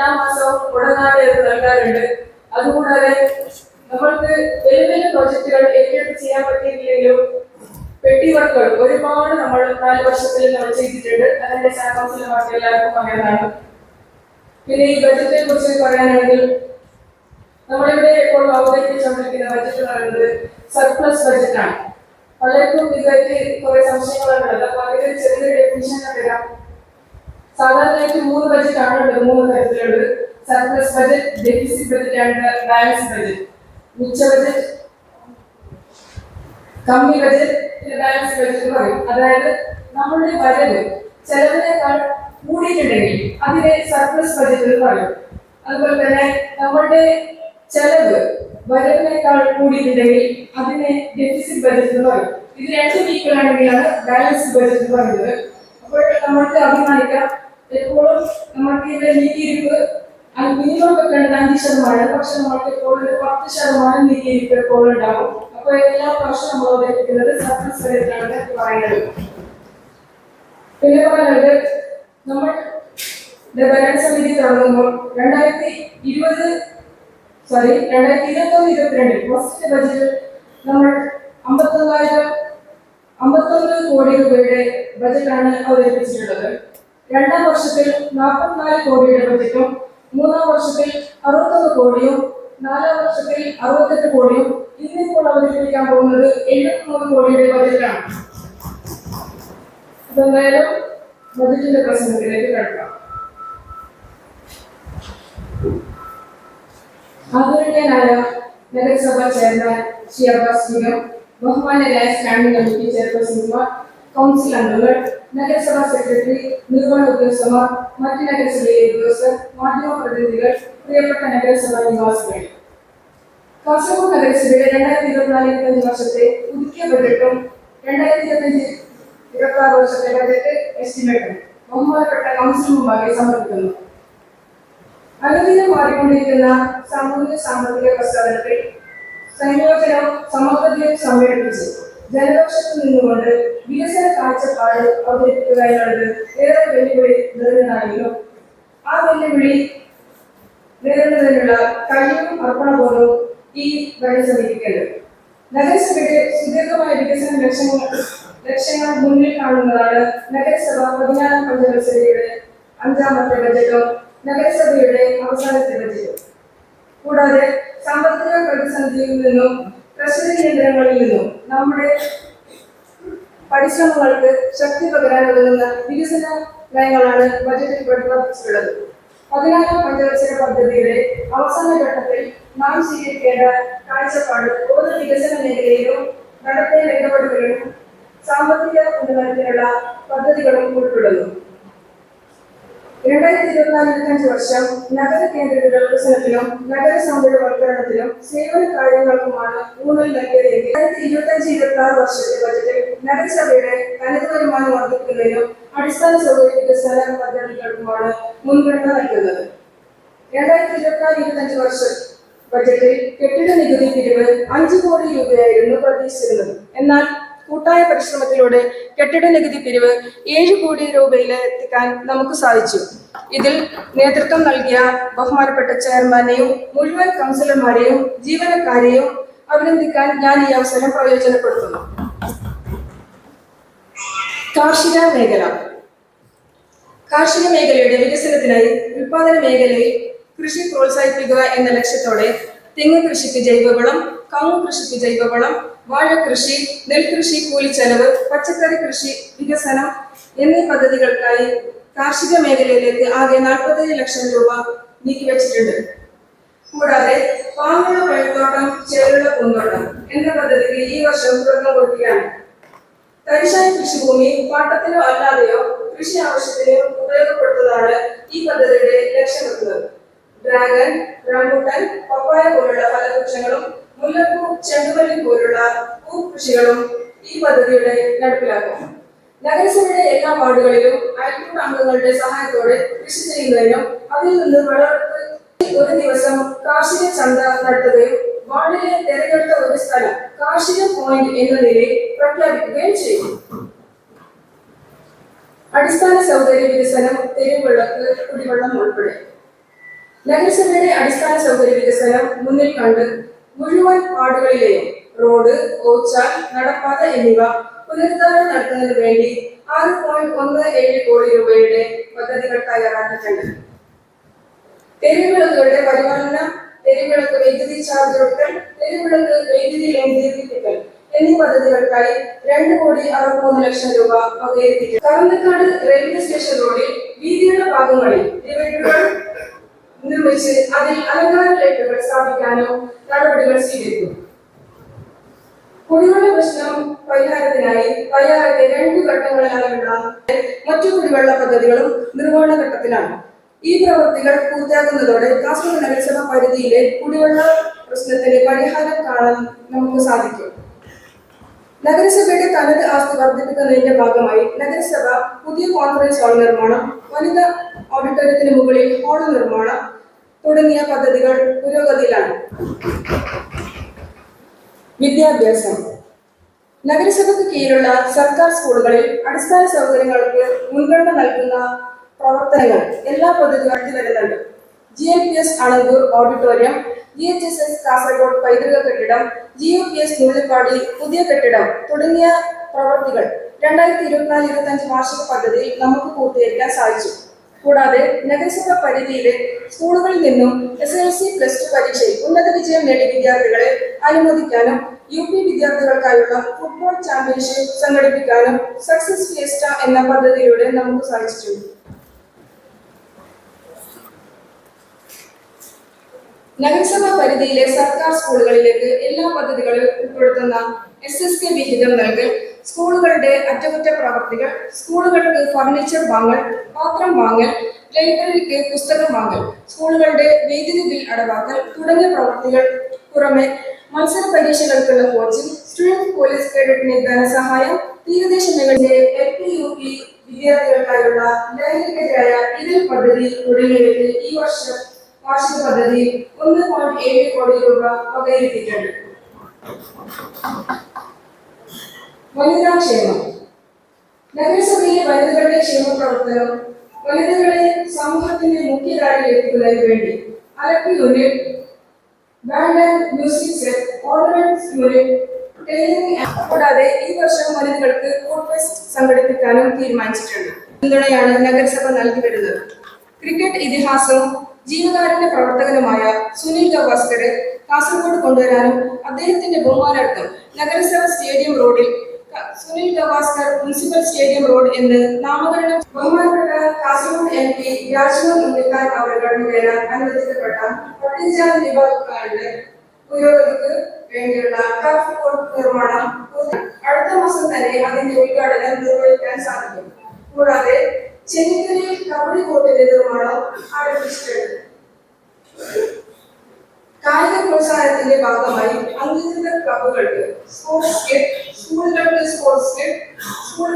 എല്ലാ മാസവും ഉടനാടി എന്ന് നൽകാറുണ്ട് അതുകൂടാതെ നമ്മൾക്ക് വലിയ വലിയ പ്രോജക്റ്റുകൾ ഏറ്റെടുത്ത് ചെയ്യാൻ പറ്റിയില്ലെങ്കിലും പെട്ടി വർക്കുകൾ ഒരുപാട് നമ്മൾ നാല് വർഷത്തിൽ നമ്മൾ ചെയ്തിട്ടുണ്ട്. അതിന്റെ കൗൺസിലർമാർക്ക് എല്ലാവർക്കും അറിയാവുന്നതാണ് പിന്നെ ഈ ബജറ്റിനെ കുറിച്ച് പറയാനാണെങ്കിൽ നമ്മളിവിടെ ഇപ്പോൾ അവതരിപ്പിച്ചുകൊണ്ടിരിക്കുന്ന ബജറ്റ് എന്ന് പറയുന്നത് സർപ്ലസ് ബജറ്റാണ് പലർക്കും ഇതുവരെ കുറെ സംശയങ്ങളുള്ളത് അപ്പൊ അതിന് ചെറിയൊരു ഡെഫിനിഷൻ തരാം. സാധാരണയായിട്ട് മൂന്ന് ബജറ്റ് ആണ് ഉള്ളത്. മൂന്ന് തരത്തിലുള്ളത്. Surplus budget deficit budget and balance budget മിച്ച ബജറ്റ് കമ്മി ബജറ്റ് ബാലൻസ് ബജറ്റ് എന്ന് പറയും. അതായത് നമ്മളുടെ ബജറ്റ് ചെലവിനേക്കാൾ കൂടിയിട്ടുണ്ടെങ്കിൽ അതിനെ സർപ്ലസ് ബജറ്റ് എന്ന് പറയും. അതുപോലെ തന്നെ നമ്മളുടെ ചെലവ് വരവിനേക്കാൾ കൂടിയിട്ടുണ്ടെങ്കിൽ അതിനെ ഡെഫിസിറ്റ് ബജറ്റ് എന്ന് പറയും. ഇത് രണ്ടും ഈക്വൽ ആണെങ്കിലാണ് ബാലൻസ് ബജറ്റ് എന്ന് പറയുന്നത്. അപ്പോൾ നമ്മൾക്ക് അഭിമാനിക്കാം. എപ്പോഴും നമുക്ക് ഇവിടെ നീക്കിയിരിപ്പ് മിനിമം വെക്കേണ്ടത് അഞ്ച് ശതമാനം. പക്ഷെ നമ്മൾക്ക് ഇപ്പോൾ ഒരു പത്ത് ശതമാനം നീക്കിയിരിപ്പ് എപ്പോഴും ഉണ്ടാവും. അപ്പൊ എല്ലാ വർഷവും നമ്മൾ അവതരിപ്പിക്കുന്നത് സർപ്ലസ് ബജറ്റാണ് പറയുന്നത് പിന്നെ പറയുന്നത് നമ്മൾ ഭരണസമിതി തുടങ്ങുമ്പോൾ രണ്ടായിരത്തി ഇരുപത് സോറി രണ്ടായിരത്തി ഇരുപത്തൊന്ന് ഇരുപത്തിരണ്ടിൽ ഫസ്റ്റ് ബജറ്റ് നമ്മൾ അമ്പത്തൊന്നായിരം അമ്പത്തൊന്ന് കോടി രൂപയുടെ ബജറ്റാണ് അവതരിപ്പിച്ചിട്ടുള്ളത്. രണ്ടാം വർഷത്തിൽ നാൽപ്പത്തിനാല് കോടിയുടെ ബജറ്റും മൂന്നാം വർഷത്തിൽ അറുപത്തൊന്ന് കോടിയും നാലാം വർഷത്തിൽ അറുപത്തെട്ട് കോടിയും. ഇന്നിപ്പോൾ അവതരിപ്പിക്കാൻ പോകുന്നത് എഴുപത്തിമൂന്ന് കോടിയുടെ ബജറ്റാണ് അതെന്തായാലും ബജറ്റിന്റെ പ്രസംഗത്തിലേക്ക് കിടക്കാം. ആദരണീയനായ നഗരസഭാ ചെയർമാൻ ശ്രീ അബ്ബാസ് ബിഗം ബഹുമാനരായ സ്റ്റാൻഡിംഗ് കമ്മിറ്റി ചെയർപേഴ്സൺമാർ കൗൺസിൽ അംഗങ്ങൾ നഗരസഭാ സെക്രട്ടറി നിർവഹണ ഉദ്യോഗസ്ഥന്മാർ മറ്റ് നഗരസഭയിലെ ഉദ്യോഗസ്ഥർ മാധ്യമ പ്രതിനിധികൾ പ്രിയപ്പെട്ട നഗരസഭാ നിവാസികൾ. കാസർഗോഡ് നഗരസഭയുടെ രണ്ടായിരത്തി ഇരുപത്തിനാല് ഇരുപത്തഞ്ച് വർഷത്തെ പുതുക്കിയ ബജറ്റും രണ്ടായിരത്തി ഇരുപത്തഞ്ച് ഇരുപത്തി ആറ് വർഷത്തെ ബജറ്റ് എസ്റ്റിമേറ്റും ബഹുമാനപ്പെട്ട കൗൺസിൽ മുമ്പാകെ സമർപ്പിക്കുന്നു. അനുദിനം മാറിക്കൊണ്ടിരിക്കുന്ന സാമൂഹിക സാമ്പത്തിക പശ്ചാത്തലത്തിൽ സംയോജനം സമഗ്രതയും സംയോജിപ്പിച്ച് ജനപക്ഷത്തിൽ നിന്നുകൊണ്ട് വികസന കാഴ്ചപ്പാട് അവതരിപ്പിക്കുക എന്നുള്ളത് ഏറെ വെല്ലുവിളി നിറഞ്ഞതാണെങ്കിലും ആ വെല്ലുവിളി നേരിടുന്നതിനുള്ള കഴിവും അർപ്പണബോധവും ഈ ഭരണസമിതിക്കുണ്ട് നഗരസഭയുടെ സുദീർഘമായ വികസന ലക്ഷ്യങ്ങൾ ലക്ഷ്യങ്ങൾ മുന്നിൽ കാണുന്നതാണ് നഗരസഭ പതിനാലാം പഞ്ചവത്സരയുടെ അഞ്ചാമത്തെ ബജറ്റും നഗരസഭയുടെ അവസാനത്തെ ബജറ്റും. കൂടാതെ സാമ്പത്തിക പ്രതിസന്ധിയിൽ നിന്നും പ്രശ്ന കേന്ദ്രങ്ങളിൽ നിന്നും നമ്മുടെ പരിശ്രമങ്ങൾക്ക് ശക്തി പകരാൻ ഉതകുന്ന വികസന നയങ്ങളാണ് ബജറ്റിൽ പ്രതിപാദിച്ചിട്ടുള്ളത്. പതിനാലാം പഞ്ചവത്സര പദ്ധതിയുടെ അവസാന ഘട്ടത്തിൽ നാം സ്വീകരിക്കേണ്ട കാഴ്ചപ്പാട് ഓരോ വികസന മേഖലയിലും നടത്തേണ്ട ഇടപെടലുകളും സാമ്പത്തിക ഉന്നമനത്തിനുള്ള പദ്ധതികളും ഉൾപ്പെടുന്നു രണ്ടായിരത്തി ഇരുപത്തിനാല് ഇരുപത്തഞ്ച് വർഷം നഗര കേന്ദ്രത്തിലെ വികസനത്തിലും നഗര സൗന്ദര്യവൽക്കരണത്തിലും സേവന കാര്യങ്ങൾക്കുമാണ് ഊന്നൽ നൽകിയതെങ്കിൽ രണ്ടായിരത്തി ഇരുപത്തഞ്ച് ഇരുപത്തി ആറ് വർഷത്തെ ബജറ്റിൽ നഗരസഭയുടെ തനത് വരുമാനം വർദ്ധിക്കുന്നതിനും അടിസ്ഥാന സൗകര്യ വികസന പദ്ധതികൾക്കുമാണ് മുൻഗണന നൽകുന്നത്. രണ്ടായിരത്തി ഇരുപത്തിനാല് ഇരുപത്തഞ്ച് വർഷ ബജറ്റിൽ കെട്ടിട നികുതി പിരിവ് അഞ്ച് കോടി രൂപയായിരുന്നു പ്രതീക്ഷിച്ചിരുന്നത്. എന്നാൽ കൂട്ടായ പരിശ്രമത്തിലൂടെ കെട്ടിട നികുതി പിരിവ് ഏഴ് കോടി രൂപയിൽ എത്തിക്കാൻ നമുക്ക് സാധിച്ചു. ഇതിൽ നേതൃത്വം നൽകിയ ബഹുമാനപ്പെട്ട ചെയർമാനെയും മുഴുവൻ കൗൺസിലർമാരെയും ജീവനക്കാരെയും അഭിനന്ദിക്കാൻ ഞാൻ ഈ അവസരം പ്രയോജനപ്പെടുത്തുന്നു. കാർഷിക മേഖല. കാർഷിക മേഖലയുടെ വികസനത്തിനായി ഉൽപാദന മേഖലയിൽ കൃഷി പ്രോത്സാഹിപ്പിക്കുക എന്ന ലക്ഷ്യത്തോടെ തെങ്ങ് കൃഷിക്ക് ജൈവവളം കവുങ്ങ് കൃഷിക്ക് ജൈവവളം വാഴകൃഷി നെൽകൃഷി കൂലിച്ചെലവ് പച്ചക്കറി കൃഷി വികസനം എന്നീ പദ്ധതികൾക്കായി കാർഷിക മേഖലയിലേക്ക് ആകെ നാൽപ്പത്തേഴ് ലക്ഷം രൂപ നീക്കിവെച്ചിട്ടുണ്ട്. കൂടാതെ പാമ്പുള്ള പഴത്തോട്ടം ചേരുള്ള പൂന്തോട്ടം എന്ന പദ്ധതിക്ക് ഈ വർഷം തുടക്കം കൊടുക്കുകയാണ് തരിശായ കൃഷിഭൂമി പാട്ടത്തിനോ അല്ലാതെയോ കൃഷി ആവശ്യത്തിന് ഉപയോഗപ്പെടുത്തുന്നതാണ് ഈ പദ്ധതിയുടെ ലക്ഷ്യമെത്തുന്നത്. ഡ്രാഗൺ റംബുട്ടൻ പപ്പായ പോലുള്ള ഫലവൃക്ഷങ്ങളും മുല്ലപ്പൂ ചെണ്ടുമല്ലി പോലുള്ള പൂക്കൃഷികളും ഈ പദ്ധതിയുടെ നടപ്പിലാക്കും. നഗരസഭയുടെ എല്ലാ വാർഡുകളിലും അയൽക്കൂട്ട അംഗങ്ങളുടെ സഹായത്തോടെ കൃഷി ചെയ്യുന്നതിനും അതിൽ നിന്ന് വളർത്ത് ഒരു ദിവസം കാർഷിക ചന്ത നടത്തുകയും വാർഡിലെ തിരഞ്ഞെടുത്ത ഒരു സ്ഥലം കാർഷിക പോയിന്റ് എന്ന നിലയിൽ പ്രഖ്യാപിക്കുകയും ചെയ്യും. അടിസ്ഥാന സൗകര്യ വികസനം തെരുവിളക്ക് കുടിവെള്ളം ഉൾപ്പെടെ. നഗരസഭയുടെ അടിസ്ഥാന സൗകര്യ വികസനം മുന്നിൽ കണ്ട് മുഴുവൻ വാർഡുകളിലെയും റോഡ് ഓച്ചാൽ നടപ്പാത എന്നിവ പുനരുദ്ധാരണം നടത്തുന്നതിന് വേണ്ടി ആറ് പോയിന്റ് ഒന്ന് ഏഴ് കോടി രൂപയുടെ പദ്ധതികൾ തയ്യാറാക്കിയിട്ടുണ്ട്. തെരുവിളക്കുകളുടെ പരിപാലനം തെരുവിളക്ക് വൈദ്യുതി ചാർജ് ഒടുക്കൽ തെരുവിളക്ക് വൈദ്യുതി ലംഘിപ്പിക്കൽ എന്നീ പദ്ധതികൾക്കായി രണ്ട് കോടി അറുപത്തിമൂന്ന് ലക്ഷം രൂപ വകയിരുത്തിയിട്ടുണ്ട്. കറന്നക്കാട് റെയിൽവേ സ്റ്റേഷൻ റോഡിൽ വീതിയുള്ള ഭാഗങ്ങളിൽ ഡിവൈഡറുകൾ നിർമ്മിച്ച് അതിൽ അലങ്കാര ലൈറ്റുകൾ സ്ഥാപിക്കാനോ നടപടികൾ സ്വീകരിക്കും. കുടിവെള്ള പ്രശ്നം പരിഹാരത്തിനായി തയ്യാറാക്കിയ രണ്ട് ഘട്ടങ്ങളിലായുള്ള മറ്റു കുടിവെള്ള പദ്ധതികളും നിർവഹണ ഘട്ടത്തിലാണ്. ഈ പ്രവൃത്തികൾ പൂർത്തിയാക്കുന്നതോടെ കാസർഗോഡ് നഗരസഭ പരിധിയിലെ കുടിവെള്ള പ്രശ്നത്തിന് പരിഹാരം കാണാൻ നമുക്ക് സാധിക്കും. നഗരസഭയുടെ തനത് ആസ്തി വർദ്ധിപ്പിക്കുന്നതിന്റെ ഭാഗമായി നഗരസഭ പുതിയ കോൺഫറൻസ് ഹാൾ നിർമ്മാണം വനിതാ ഓഡിറ്റോറിയത്തിന് മുകളിൽ ഹാൾ നിർമ്മാണം തുടങ്ങിയ പദ്ധതികൾ പുരോഗതിയിലാണ്. വിദ്യാഭ്യാസം. നഗരസഭയ്ക്ക് കീഴിലുള്ള സർക്കാർ സ്കൂളുകളിൽ അടിസ്ഥാന സൗകര്യങ്ങൾക്ക് മുൻഗണന നൽകുന്ന പ്രവർത്തനങ്ങൾ എല്ലാ പദ്ധതികളും വരുന്നുണ്ട്. G L P S Anangoor auditorium G H S S Kasaragod പൈതൃക കെട്ടിടം G U P S Nullippady പുതിയ കെട്ടിടം തുടങ്ങിയ പ്രവൃത്തികൾ രണ്ടായിരത്തി ഇരുപത്തിനാല് ഇരുപത്തഞ്ച് വാർഷിക പദ്ധതിയിൽ നമുക്ക് പൂർത്തീകരിക്കാൻ സാധിച്ചു. കൂടാതെ നഗരസഭ പരിധിയിലെ സ്കൂളുകളിൽ നിന്നും S L C plus two പരീക്ഷയിൽ ഉന്നത വിജയം നേടിയ വിദ്യാർത്ഥികളെ അനുമോദിക്കാനും യു പി വിദ്യാർത്ഥികൾക്കായുള്ള ഫുട്ബോൾ ചാമ്പ്യൻഷിപ്പ് സംഘടിപ്പിക്കാനും സക്സസ് ഫിയസ്റ്റ എന്ന പദ്ധതിയിലൂടെ നമുക്ക് സാധിച്ചിട്ടുണ്ട്. നഗരസഭ പരിധിയിലെ സർക്കാർ സ്കൂളുകളിലേക്ക് എല്ലാ പദ്ധതികളും ഉൾപ്പെടുത്തുന്ന എസ് എസ് കെ വിഹിതം നൽകൽ സ്കൂളുകളുടെ അറ്റകുറ്റ പ്രവർത്തികൾ സ്കൂളുകൾക്ക് ഫർണിച്ചർ വാങ്ങൽ പാത്രം വാങ്ങൽ ലൈബ്രറിക്ക് പുസ്തകം വാങ്ങൽ സ്കൂളുകളുടെ വൈദ്യുതി ബിൽ അടവാക്കൽ തുടങ്ങിയ പ്രവർത്തികൾ പുറമെ മത്സര പരീക്ഷകൾക്കുള്ള കോച്ചിംഗ് സ്റ്റുഡന്റ് പോലീസ് കേഡറ്റിന് ധനസഹായം തീരദേശ മേഖലയിലെ എൽ പി യു പി വിദ്യാർത്ഥികൾക്കായുള്ള ലൈംഗികതയായ ഇതിൽ പദ്ധതി തുടങ്ങിയവയ്ക്ക് ഈ വർഷം വാർഷിക പദ്ധതി ഒന്ന് പോയിന്റ് ഏഴ് കോടി രൂപ വകയിരുത്തിയിട്ടുണ്ട്. വനിതാ ക്ഷേമം. നഗരസഭയിലെ വനിതകളുടെ വനിതകളെ സമൂഹത്തിന്റെ മുഖ്യധാരയിൽ എത്തിക്കുന്നതിന് വേണ്ടി അലക്ക് unit music set ornaments unit tailoring കൂടാതെ ഈ വർഷം വനിതകൾക്ക് ഫുഡ് സംഘടിപ്പിക്കാനും തീരുമാനിച്ചിട്ടുണ്ട്. പിന്തുണയാണ് നഗരസഭ നൽകി വരുന്നത്. ക്രിക്കറ്റ് ഇതിഹാസവും ജീവകാരുണ്യ പ്രവർത്തകനുമായ സുനിൽ ഗവാസ്കറെ കാസർഗോഡ് കൊണ്ടുവരാനും അദ്ദേഹത്തിന്റെ ബഹുമാനാർത്ഥം നഗരസഭ സ്റ്റേഡിയം റോഡിൽ Sunil Gavaskar municipal stadium road എന്ന് നാമകരണം ബഹുമാനപ്പെട്ട കാസർഗോഡ് എം പി രാജ്മോഹൻ മുന്നിക്കാൻ അവർ മുഖേന അനുവദിക്കപ്പെട്ട പട്ടിജാതി വിഭാഗക്കാരുടെ പുരോഗതിക്ക് വേണ്ടിയുള്ള റോഡ് നിർമ്മാണം അടുത്ത മാസം തന്നെ അതിന്റെ ഉദ്ഘാടനം നിർവഹിക്കാൻ സാധിക്കും. കൂടാതെ ചെന്നിത്തലയിൽ കബഡി കോർട്ടിന്റെ നിർമ്മാണം ആരംഭിച്ചിട്ടുണ്ട് കായിക പ്രോത്സാഹനത്തിന്റെ ഭാഗമായി അംഗീകൃത ക്ലബുകൾക്ക് സ്പോർട്സ് കിറ്റ് സ്കൂളുകൾക്ക് സ്പോർട്സ് കിറ്റ് സ്കൂൾ